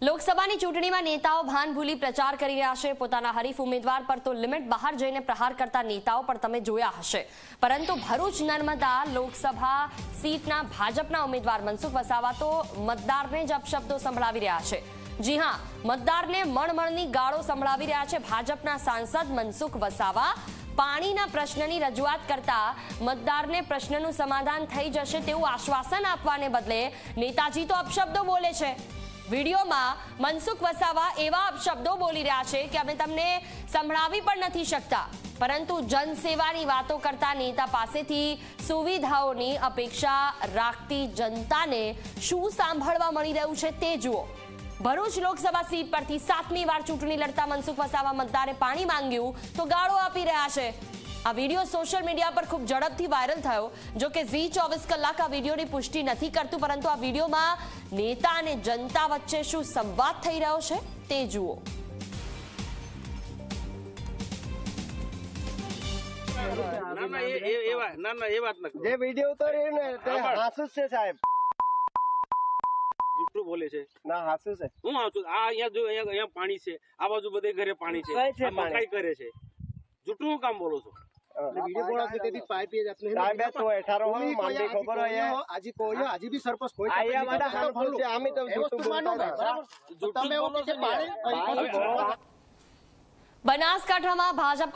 લોકસભાની ચૂંટણીમાં નેતાઓ ભાન ભૂલી પ્રચાર કરી રહ્યા છે. પોતાના હરીફ ઉમેદવાર પર તો લિમિટ બહાર જઈને પ્રહાર કરતા નેતાઓ પણ તમે જોયા હશે. પરંતુ ભરૂચ નર્મદા લોકસભા સીટના ભાજપના ઉમેદવાર મનસુખ વસાવા તો મતદારને જ અપશબ્દો સંભળાવી રહ્યા છે. જી હા, મતદારને મણમણની ગાળો સંભળાવી રહ્યા છે ભાજપના સાંસદ મનસુખ વસાવા. પાણીના પ્રશ્નની રજૂઆત કરતા મતદારને પ્રશ્નનું સમાધાન થઈ જશે તેવું આશ્વાસન આપવાને બદલે નેતાજી તો અપશબ્દો બોલે છે. વિડીયોમાં મનસુખ વસાવા એવા શબ્દો બોલી રહ્યા છે કે અમે તમને સંભળાવી પણ નથી શકતા. પરંતુ જનસેવાની વાતો કરતા નેતા પાસેથી સુવિધાઓની અપેક્ષા રાખતી જનતાને શું સાંભળવા મળી રહ્યું છે તે જુઓ. ભરૂચ લોકસભા સીટ પરથી સાતમી વાર ચૂંટણી લડતા મનસુખ વસાવા મતદારે પાણી માંગ્યું તો ગાળો આપી રહ્યા છે. આ વીડિયો સોશિયલ મીડિયા પર ખૂબ ઝડપથી વાયરલ થયો. જો કે ઝી ચોવીસ કલાક આ વિડીયોની પુષ્ટિ નથી કરતું પરંતુ આ વિડીયોમાં નેતા અને જનતા વચ્ચે શું સંવાદ થઈ રહ્યો છે તે જુઓ. ના ના એ એ- એ વાત ના ના એ વાત ન કરો જે વીડિયો ઉતાર્યો ને તે હાસુ છે સાહેબ. જુઠ્ઠું બોલે છે. ના હાસુ છે. હું આવું છું આ અહીંયા જો અહીંયા પાણી છે. આ બાજુ બધે ઘરે પાણી છે. મકાઈ કરે છે. જૂઠું કામ બોલો છો. બનાસકાંઠામાં ભાજપ